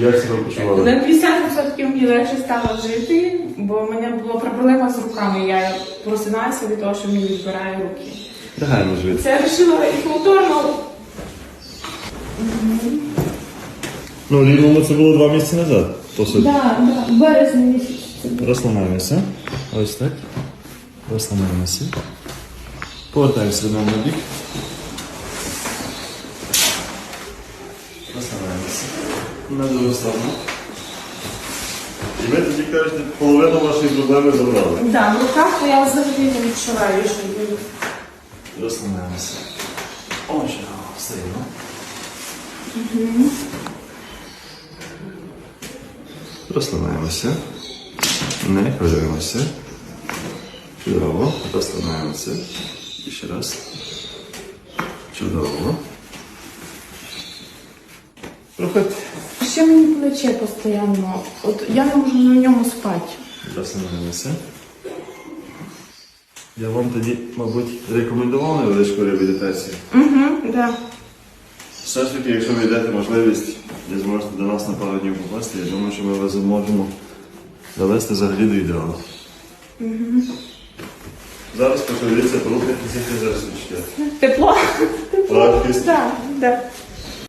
як себе почували? На 50% мені легше стало жити, бо в мене була проблема з руками. Я просинаюся від того, що мені відбирає руки. Лягаємо жити. Це я вирішила і повторно. Ну, в це було два місяці назад. Так, так, в березні місяць. це було. Розслабляємося. Ось так. Розслабляємося. Повертаємося до мене на бік. Розслабляємося. На другу сторону. І ви тоді кажете, половину вашої проблеми забрали. Да, в руках я взагалі не відчуваю, що є. Розслабляємося. Ось, стоїмо. Розслабляємося. Не хвилюємося. Чудово. Розслабляємося. І ще раз. Чудово. Проходьте. Ще мені плече постійно. От я не можу на ньому спати. Розслабляємося. Я вам тоді, мабуть, рекомендував невеличку реабілітацію. Угу, да. Все ж таки, якщо ви йдете можливість і зможете до нас на пару днів попасти, я думаю, що ми вас зможемо довести взагалі до ідеалу. Зараз пошевеліться, порухайтеся фізичне. Тепло. Легкість. Так, так.